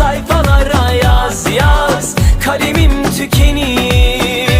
sayfalara yaz yaz. Kalemim tükeniyor